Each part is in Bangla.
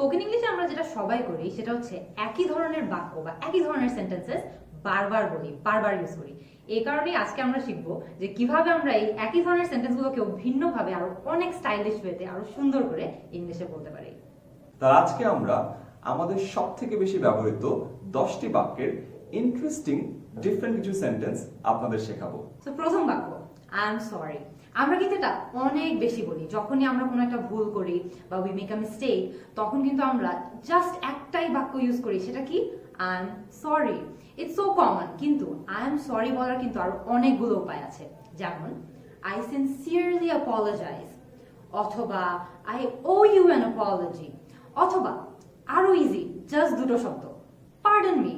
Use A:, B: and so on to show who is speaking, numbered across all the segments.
A: স্পোকেন ইংলিশে আমরা যেটা সবাই করি সেটা হচ্ছে একই ধরনের বাক্য বা একই ধরনের সেন্টেন্সেস বারবার বলি বারবার ইউজ করি। এই কারণেই আজকে আমরা শিখব যে কীভাবে আমরা এই একই ধরনের সেন্টেন্সগুলোকেও ভিন্নভাবে আরও অনেক স্টাইলিশ ওয়েতে আরও সুন্দর করে ইংলিশে বলতে পারি।
B: তা আজকে আমরা আমাদের সব থেকে বেশি ব্যবহৃত দশটি বাক্যের ইন্টারেস্টিং ডিফারেন্ট কিছু সেন্টেন্স আপনাদের শেখাবো।
A: তো প্রথম বাক্য আই এম সরি আমরা কিন্তু এটা অনেক বেশি বলি। যখনই আমরা কোনো একটা ভুল করি বা উই মেক আ মিস্টেক তখন কিন্তু আমরা জাস্ট একটাই বাক্য ইউজ করি, সেটা কি? I am sorry it's so common কিন্তু আই এম সরি বলার কিন্তু আরও অনেকগুলো উপায় আছে। যেমন আই সিনসিয়ারলি অ্যাপোলোজাইজ অথবা I owe you an apology অথবা আরও ইজি জাস্ট দুটো শব্দ পার্ডন মি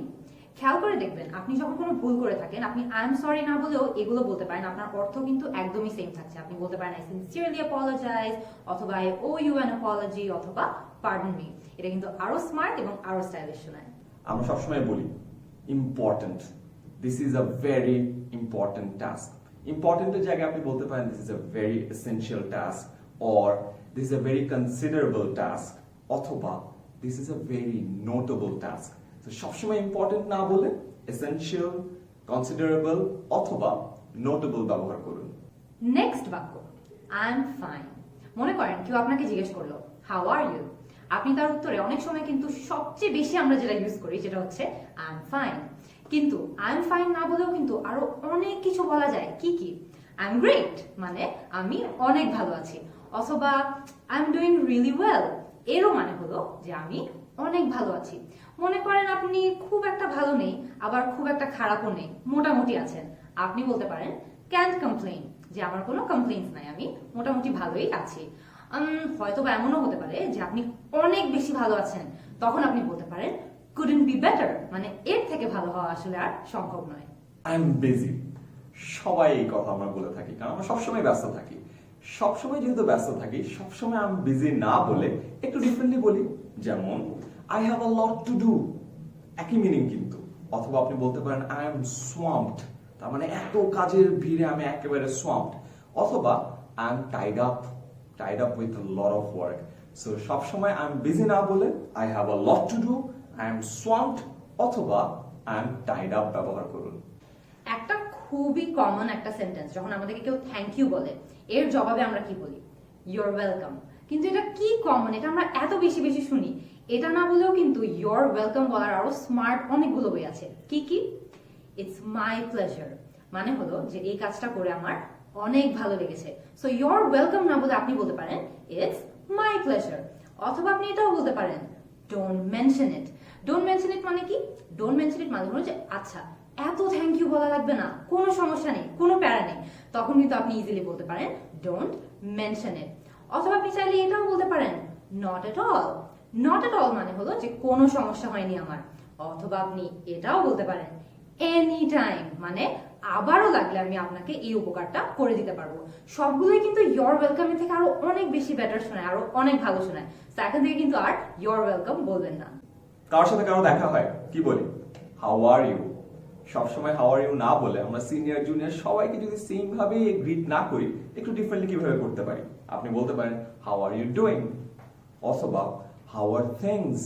A: খেয়াল করে দেখবেন, আপনি যখন কোনো ভুল করে থাকেন, আপনি আই এম সরি না বলেও এগুলো বলতে পারেন, আপনার অর্থ কিন্তু একদমই সেম থাকছে। আপনি বলতে পারেন আই সিনসিয়ারলি অ্যাপোলজাইজ অথবা I owe you an apology অথবা পার্ডন মি এটা কিন্তু আরও স্মার্ট এবং আরও স্টাইলিশ শোনায়।
B: আমরা সবসময় বলি important this is a very important task ইম্পর্টেন্টের জায়গায় আপনি বলতে পারেন this is a very essential task or this is a very considerable task অথবা this is a very notable task তো সবসময় ইম্পর্টেন্ট না বলে এসেন্সিয়াল কনসিডারেবল অথবা নোটেবল ব্যবহার করুন।
A: নেক্সট বাক্য আই এম ফাইন মনে করেন, কেউ আপনাকে জিজ্ঞেস করল হাউ আর ইউ আপনি তার উত্তরে অনেক সময় কিন্তু সবচেয়ে বেশি আমরা যেটা ইউজ করি সেটা হচ্ছে আই এম ফাইন কিন্তু আই এম ফাইন না বলেও কিন্তু আরও অনেক কিছু বলা যায়। কি কি? আই এম গ্রেট মানে আমি অনেক ভালো আছি। অথবা I am doing really well এরও মানে হলো যে আমি অনেক ভালো আছি। মনে করেন আপনি খুব একটা ভালো নেই, আবার খুব একটা খারাপও নেই, মোটামুটি আছেন। আপনি বলতে পারেন ক্যান্ট কমপ্লেইন যে আমার কোনো কমপ্লেইন্স নাই, আমি মোটামুটি ভালোই আছি। হয়তো বা এমনও হতে পারে যে আপনি অনেক বেশি ভালো আছেন। তখন আপনি বলতে পারেন কুডেন্ট বি বেটার মানে এর থেকে ভালো হওয়া আসলে আর সম্ভব নয়।
B: আই এম বিজি সবাই এই কথা আমরা বলে থাকি, কারণ আমরা সবসময় ব্যস্ত থাকি। সবসময় যেহেতু ব্যস্ত থাকি, সবসময় আমি বিজি না বলে একটু ডিফারেন্টলি বলি। যেমন I have a lot to do একই মিনিং কিন্তু। অথবা আপনি বলতে পারেন আই এম সোয়াম্পড তার মানে এত কাজের ভিড়ে আমি একেবারে সোয়াম্পড অথবা I am tied up tied up with lot of work so সবসময় আই এম বিজি না বলে I have a lot to do I am swamped অথবা আই এম টাইড আপ ব্যবহার করুন।
A: একটা খুবই কমন একটা সেন্টেন্স যখন আমাদেরকে কেউ থ্যাংক ইউ বলে, এর জবাবে আমরা কি বলি? ইউর ওয়েলকাম কিন্তু এটা কি কমন এটা আমরা এত বেশি বেশি শুনি। এটা না বলেও কিন্তু ইয়োর ওয়েলকাম বলার আরও স্মার্ট অনেকগুলো ওয়ে আছে। কি কি? ইটস মাই প্লেজার মানে হলো যে এই কাজটা করে আমার অনেক ভালো লেগেছে। সো ইয়োর ওয়েলকাম না বলে আপনি বলতে পারেন ইটস মাই প্লেজার অথবা আপনি এটাও বলতে পারেন don't mention it don't mention it মানে কি? ডোন্ট মেনশন ইট মানে হলো যে আচ্ছা এত থ্যাংক ইউ বলা লাগবে না, কোনো সমস্যা নেই, কোনো প্যারা নেই। তখন কিন্তু আপনি ইজিলি বলতে পারেন ডোন্ট মেনশন ইট অথবা আপনি চাইলে এটাও বলতে পারেন not at all not at all মানে হলো যে কোনো সমস্যা হয়নি আমার। অথবা আপনি এটাও বলতে পারেন এনি টাইম মানে আবারও লাগলে আমি আপনাকে এই উপকারটা করে দিতে পারব। সবগুলোই কিন্তু ইয়োর ওয়েলকামের থেকে আরও অনেক বেশি বেটার শোনায়, আরও অনেক ভালো শোনায়। তো এখন থেকে কিন্তু আর ইয়োর ওয়েলকাম বলবেন না।
B: কারোর সাথে কারও দেখা হয়, কি বলি? হাউ আর ইউ সবসময় হাউ আর ইউ না বলে আমরা সিনিয়র জুনিয়র সবাইকে যদি সেম ভাবে গ্রিট না করি, একটু ডিফারেন্টলি কীভাবে করতে পারি? আপনি বলতে পারেন হাউ আর ইউ ডুইং অথবা হাউ আর থিংস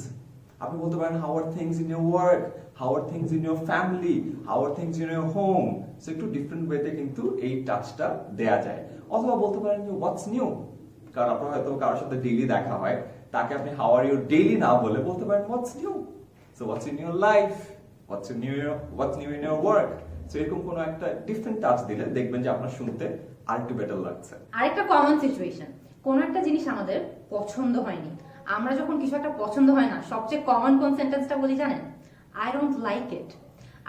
B: আপনি বলতে পারেন how are things in your work how are things in your family how are things in your home so একটু ডিফারেন্ট ওয়েতে কিন্তু এই টাচটা দেয়া যায়। অথবা বলতে পারেন যে হোয়াটস নিউ কারণ আপনার হয়তো কারোর সাথে ডেইলি দেখা হয়, তাকে আপনি হাউ আর ইউ ডেইলি না বলে বলতে পারেন what's new so what's in your life what's in your what's new in your work so এরকম কোনো একটা ডিফারেন্ট টাচ দিলে দেখবেন যে আপনার শুনতে আরেকটু বেটার লাগছে।
A: আরেকটা কমন সিচুয়েশন কোন একটা জিনিস আমাদের পছন্দ হয়নি। আমরা যখন কিছু একটা পছন্দ হয় না, সবচেয়ে কমন কোন সেন্টেন্সটা বলি জানেন? I don't like it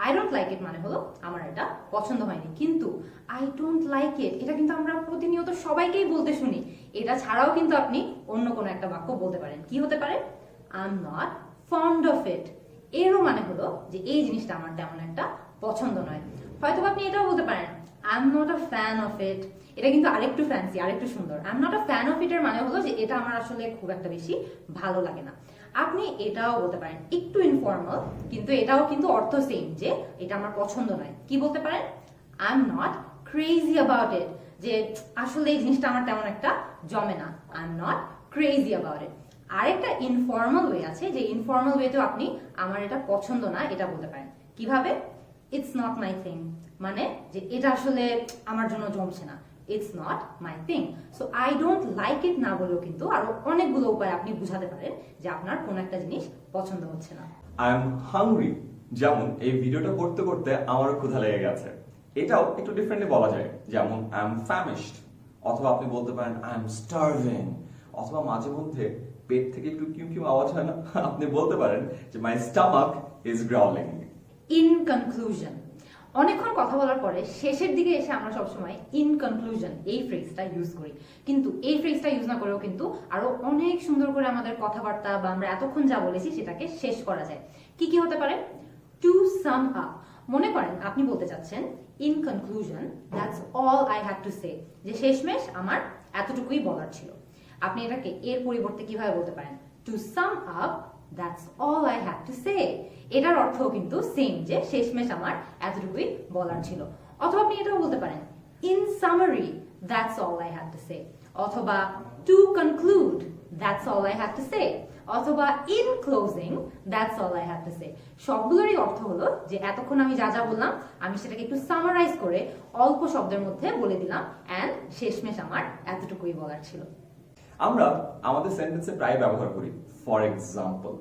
A: I don't like it মানে হলো আমার এটা পছন্দ হয়নি। কিন্তু আই ডোন্ট লাইক ইট এটা কিন্তু আমরা প্রতিনিয়ত সবাইকেই বলতে শুনি। এটা ছাড়াও কিন্তু আপনি অন্য কোনো একটা বাক্য বলতে পারেন। কি হতে পারে? I am not fond of it এরও মানে হলো যে এই জিনিসটা আমার তেমন একটা পছন্দ নয়। হয়তো আপনি এটাও বলতে পারেন I am not a fan of it এটা কিন্তু আরেকটু ফ্যান্সি আরেকটু সুন্দর। I am not a fan of it এর মানে হলো যে এটা আমার আসলে খুব একটা বেশি ভালো লাগে না। আপনি এটাও বলতে পারেন, একটু ইনফর্মাল কিন্তু এটাও কিন্তু অর্থ সেম যে এটা আমার পছন্দ নয়। কি বলতে পারেন? I am not crazy about it যে আসলে এই জিনিসটা আমার তেমন একটা জমে না। I am not crazy about it আরেকটা ইনফর্মাল ওয়ে আছে, যে ইনফর্মাল ওয়েতেও আপনি আমার এটা পছন্দ না, এটা বলতে পারেন। কীভাবে? ইটস নট মাই থিং মানে যে এটা আসলে আমার জন্য জমছে না। It's not my thing so I don't like it না বলেও কিন্তু আরও অনেকগুলো উপায় আপনি বুঝাতে পারেন যে আপনার কোন একটা জিনিস পছন্দ হচ্ছে না।
B: আই এম হাংরি যেমন এই ভিডিওটা করতে করতে আমারও ক্ষুধা লেগে গেছে। এটাও একটু ডিফারেন্টলি বলা যায় যেমন আই এম ফ্যামিশড অথবা আপনি বলতে পারেন আই এম স্টার্ভিং অথবা মাঝে মধ্যে পেট থেকে একটু কিউ কিউ আওয়াজ হয় না? আপনি বলতে পারেন যে my stomach is growling
A: in conclusion অনেকক্ষণ কথা বলার পরে শেষের দিকে এসে আমরা সবসময় ইন কনক্লুশন এই ফ্রেজটা ইউজ করি। কিন্তু এই ফ্রেজটা ইউজ না করেও কিন্তু আরও অনেক সুন্দর করে আমাদের কথাবার্তা বা আমরা এতক্ষণ যা বলেছি সেটাকে শেষ করা যায়। কি কি হতে পারে? টু সাম আপ মনে করেন আপনি বলতে চাচ্ছেন in conclusion that's all I have to say যে শেষমেশ আমার এতটুকুই বলার ছিল। আপনি এটাকে এর পরিবর্তে কীভাবে বলতে পারেন? To sum up that's all I have to এটার অর্থ কিন্তু সেম যে শেষমেশ আমার এতটুকুই বলার ছিল। অথবা আপনি এটাও বলতে পারেন in summary that's all I have to say অথবা to conclude that's all I have to say অথবা in closing that's all I have to say সবগুলোরই অর্থ হলো যে এতক্ষণ আমি যা যা বললাম, আমি সেটাকে একটু সামারাইজ করে অল্প শব্দের মধ্যে বলে দিলাম অ্যান্ড শেষমেশ আমার এতটুকুই বলার ছিল।
B: আমরা আমাদের সেন্টেন্সে প্রায় ব্যবহার করি ফর এক্সাম্পল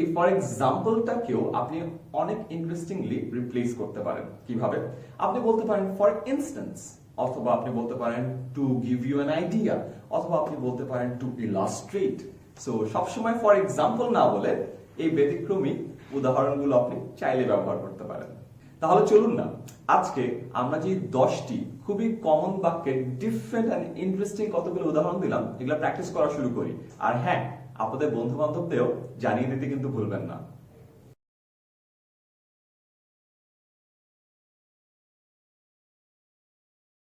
B: এই ফর এক্সাম্পলটাকেও আপনি অনেক ইন্টারেস্টিংলি রিপ্লেস করতে পারেন। কীভাবে? আপনি বলতে পারেন ফর ইনস্ট্যান্স অথবা আপনি বলতে পারেন to give you an idea অথবা আপনি বলতে পারেন টু ইলাস্ট্রেট সো সবসময় ফর এক্সাম্পল না বলে এই ব্যতিক্রমী উদাহরণগুলো আপনি চাইলে ব্যবহার করতে পারেন। তাহলে চলুন না, আজকে আমরা যে দশটি খুবই কমন বাক্যের ডিফারেন্ট অ্যান্ড ইন্টারেস্টিং কতগুলো উদাহরণ দিলাম, এগুলো প্র্যাকটিস করা শুরু করি। আর হ্যাঁ আপনাদের বন্ধু বান্ধবদেরও জানিয়ে দিতে কিন্তু ভুলবেন না।